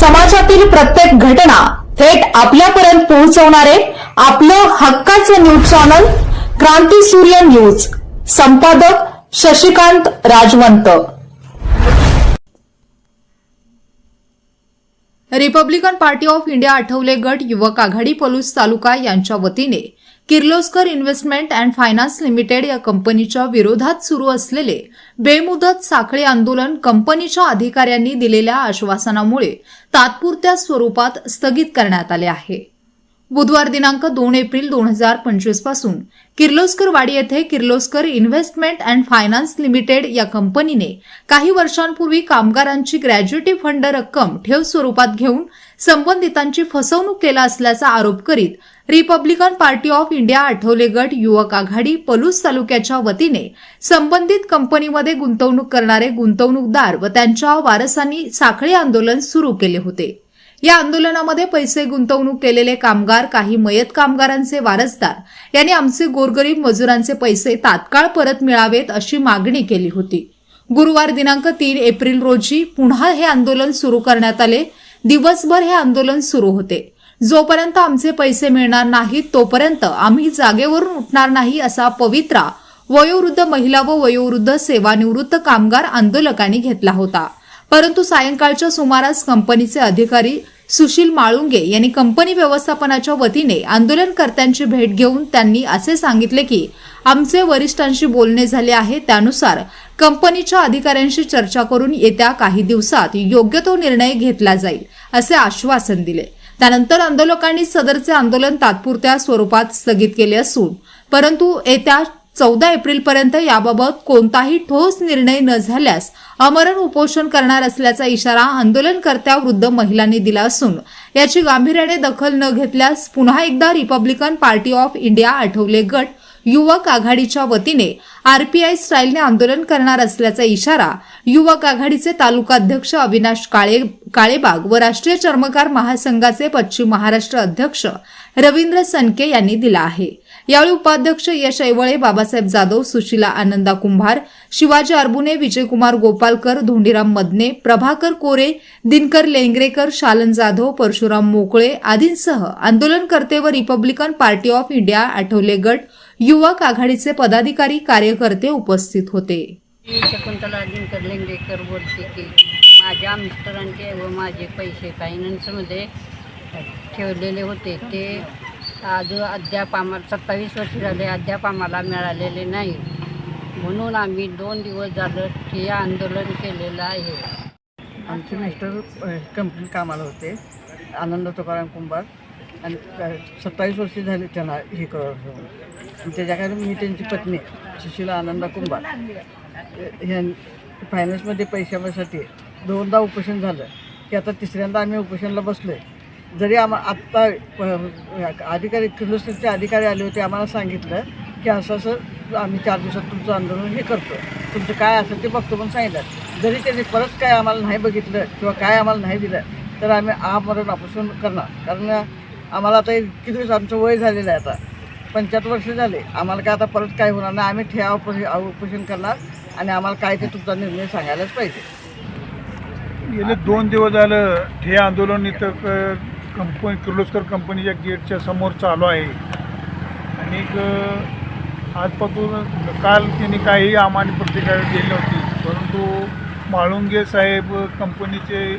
समाजातील प्रत्येक घटना थेट आपल्यापर्यंत पोहोचवणारे आपलं हक्काचं न्यूज चॅनल क्रांती सूर्य न्यूज. संपादक Shashikant Rajwant. Republican Party of India Athawale गट युवक आघाडी पलूस तालुका यांच्या वतीने Kirloskar investment and finance limited या कंपनीच्या विरोधात सुरू असलेले बेमुदत साखळी आंदोलन कंपनीच्या अधिकाऱ्यांनी दिलेल्या आश्वासनामुळे तात्पुरत्या स्वरूपात स्थगित करण्यात आले आहे. बुधवार दिनांक दोन एप्रिल दोन हजार पंचवीसपासून किर्लोस्कर वाडी येथे Kirloskar investment and finance limited या कंपनीने काही वर्षांपूर्वी कामगारांची ग्रॅज्युएटी फंड रक्कम ठेव स्वरूपात घेऊन संबंधितांची फसवणूक केला असल्याचा आरोप करीत Republican Party of India Athawale गट युवक आघाडी पलूस तालुक्याच्या वतीने संबंधित कंपनीमध्ये गुंतवणूक करणारे गुंतवणूकदार व त्यांच्या वारसांनी साखळी आंदोलन सुरू केले होते. या आंदोलनामध्ये पैसे गुंतवणूक केलेले कामगार काही मयत कामगारांचे वारसदार यांनी आमचे गोरगरीब मजुरांचे पैसे तात्काळ परत मिळावेत अशी मागणी केली होती. गुरुवार दिनांक तीन एप्रिल रोजी पुन्हा हे आंदोलन सुरू करण्यात आले. दिवसभर हे आंदोलन सुरू होते. जोपर्यंत आमचे पैसे मिळणार नाहीत तोपर्यंत आम्ही जागेवरून उठणार नाही असा पवित्रा वयोवृद्ध महिला व वयोवृद्ध सेवानिवृत्त कामगार आंदोलकांनी घेतला होता. परंतु सायंकाळच्या सुमारास कंपनीचे अधिकारी सुशील माळुंगे यांनी कंपनी व्यवस्थापनाच्या वतीने आंदोलनकर्त्यांची भेट घेऊन त्यांनी असे सांगितले की आमचे वरिष्ठांशी बोलणे झाले आहे त्यानुसार कंपनीच्या अधिकाऱ्यांशी चर्चा करून येत्या काही दिवसात योग्य तो निर्णय घेतला जाईल असे आश्वासन दिले. त्यानंतर आंदोलकांनी सदरचे आंदोलन तात्पुरत्या स्वरूपात स्थगित केले असून परंतु येत्या चौदा एप्रिलपर्यंत याबाबत कोणताही ठोस निर्णय न झाल्यास अमरण उपोषण करणार असल्याचा इशारा आंदोलनकर्त्या वृद्ध महिलांनी दिला असून याची गांभीर्याने दखल न घेतल्यास पुन्हा एकदा Republican Party of India Athawale गट युवक आघाडीच्या वतीने आरपीआय स्टाईलने आंदोलन करणार असल्याचा इशारा युवक आघाडीचे तालुकाध्यक्ष अविनाश काळे काळेबाग व राष्ट्रीय चर्मकार महासंघाचे पश्चिम महाराष्ट्र अध्यक्ष रवींद्र सनके यांनी दिला आहे. यावेळी उपाध्यक्ष यश ऐवळे बाबासाहेब जाधव सुशीला आनंदा कुंभार शिवाजी अरबुने विजयकुमार गोपालकर धोंडीराम मदने प्रभाकर कोरे दिनकर लेंगरेकर शालन जाधव परशुराम मोकळे आदींसह आंदोलनकर्ते व Republican Party of India Athawale गट युवक आघाडीचे पदाधिकारी कार्यकर्ते उपस्थित होते. मी शकुंतला दिनकर लेंगरेकर बोलते की माझ्या मिस्टरांचे व माझे पैसे फायनान्समध्ये ठेवलेले होते. ते आज अद्याप आम्हाला सत्तावीस वर्ष झाले अद्याप आम्हाला मिळालेले नाही. म्हणून आम्ही दोन दिवस झालं ठिय्या आंदोलन केलेलं आहे. आमचे मिस्टर कंपनी कामाला होते. आनंद तुकाराम कुंभार. आणि सत्तावीस वर्षे झाले त्यांना हे करत आणि त्याच्याकडे मी त्यांची पत्नी सुशीला आनंदा कुंभार. ह्या फायनान्समध्ये पैशासाठी दोनदा उपोषण झालं. की आता तिसऱ्यांदा आम्ही उपोषणला बसलो आहे जरी आम्हा आत्ता प- अधिकारी किर्लोस्करचे अधिकारी आले होते आम्हाला सांगितलं की असं असं आम्ही चार दिवसात तुमचं आंदोलन हे करतो. तुमचं काय असेल ते बघतो पण सांगितलं. जरी त्यांनी परत काय आम्हाला नाही बघितलं किंवा काय आम्हाला नाही दिलं तर आम्ही आमरण अपोषण करणार. कारण आम्हाला आता किती दिवस आमचं वय झालेलं आहे आता. पंच्याहत्तर वर्ष झाले. आम्हाला काय आता परत काय होणार नाही. आम्ही ठेवा उपोषण उपोषण करणार आणि आम्हाला काय ते तुमचा निर्णय सांगायलाच पाहिजे. गेले दोन दिवस झालं हे आंदोलन इथं क- कंपनी किर्लोस्कर कंपनीच्या गेटच्या समोर चालू आहे. आणि क- आजपासून काल त्यांनी काही आम्हाला प्रतिक्रिया दिली नव्हती. परंतु माळुंगे साहेब कंपनीचे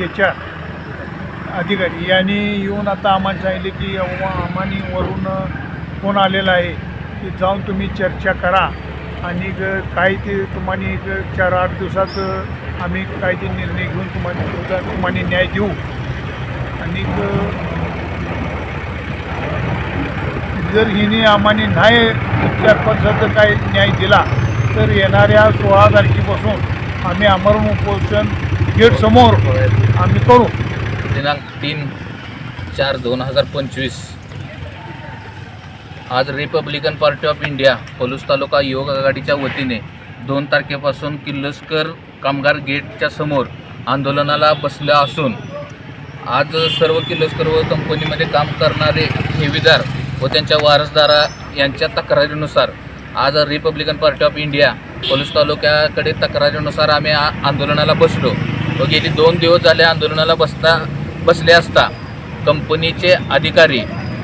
याच्या अधिकारी यांनी येऊन आता आम्हाला सांगितले की अव्वा आम्हाने वरून फोन आलेला आहे? की जाऊन तुम्ही चर्चा करा. आणि काही ते तुम्हाला एक चार आठ दिवसात आम्ही काय ते निर्णय घेऊन तुम्हाला तुम्हाला न्याय देऊ. आणि जर हिने आम्हाने नाही चार पाच सध्या काय न्याय दिला तर येणाऱ्या सोळा तारखेपासून आम्ही अमरण उपोषण गेटसमोर आम्ही करू. दिनांक तीन चार दोन हजार पंचवीस. आज Republican Party of India Palus तालुका योग आघाडीच्या वतीने दोन तारखेपासून किर्लोस्कर कामगार गेटच्या समोर आंदोलनाला बसलं असून आज सर्व किर्लोस्कर व कंपनीमध्ये काम करणारे ठेवीदार व त्यांच्या वारसदारा यांच्या तक्रारीनुसार आज Republican Party of India Palus तालुक्याकडे तक्रारीनुसार आम्ही आंदोलनाला बसलो व गेली दोन दिवस झाले आंदोलनाला बसता बसले असता कंपनीचे अधिकारी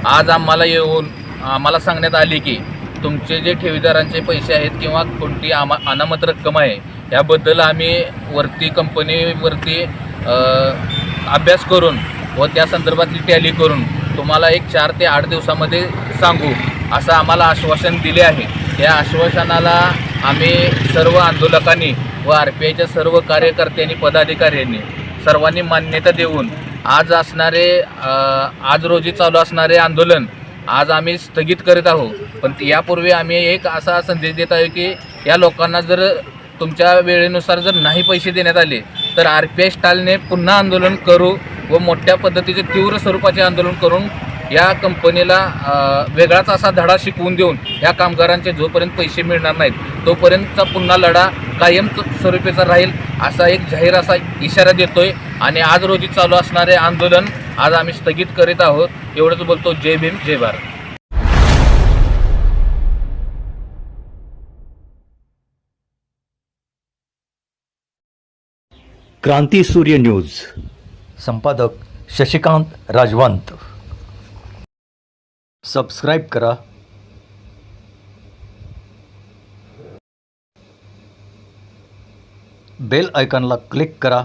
आज आम्हाला येऊन आम्हाला सांगण्यात आले की तुमचे जे ठेवीदारांचे पैसे आहेत किंवा कोणती आमा अनामत रक्कम आहे याबद्दल आम्ही वरती कंपनीवरती अभ्यास करून व त्या संदर्भातली टॅली करून तुम्हाला एक चार ते आठ दिवसामध्ये सांगू असं आम्हाला आश्वासन दिले आहे. या आश्वासनाला आम्ही सर्व आंदोलकांनी व आर पी आयच्या सर्व कार्यकर्त्यांनी पदाधिकाऱ्यांनी सर्वांनी मान्यता देऊन आज असणारे आज रोजी चालू असणारे आंदोलन आज आम्ही स्थगित करीत आहोत. पण यापूर्वी आम्ही एक असा संदेश देत आहे की या लोकांना जर तुमच्या वेळेनुसार जर नाही पैसे देण्यात आले तर आर पी आय स्टालने पुन्हा आंदोलन करू व मोठ्या पद्धतीचे तीव्र स्वरूपाचे आंदोलन करून या कंपनीला वेगळाच असा धडा शिकवून देऊन या कामगारांचे जोपर्यंत पैसे मिळणार नाहीत तोपर्यंतचा पुन्हा लढा कायम स्वरूपीचा राहील असा एक जाहीर असा इशारा देतोय. आणि आज रोजी चालू असणारे आंदोलन आज आम्ही स्थगित करीत आहोत. एवढंच बोलतो. जय भीम जय भारत. क्रांती सूर्य न्यूज. संपादक शशिकांत राजवंत. सबस्क्राईब करा. बेल आयकॉनला क्लिक करा.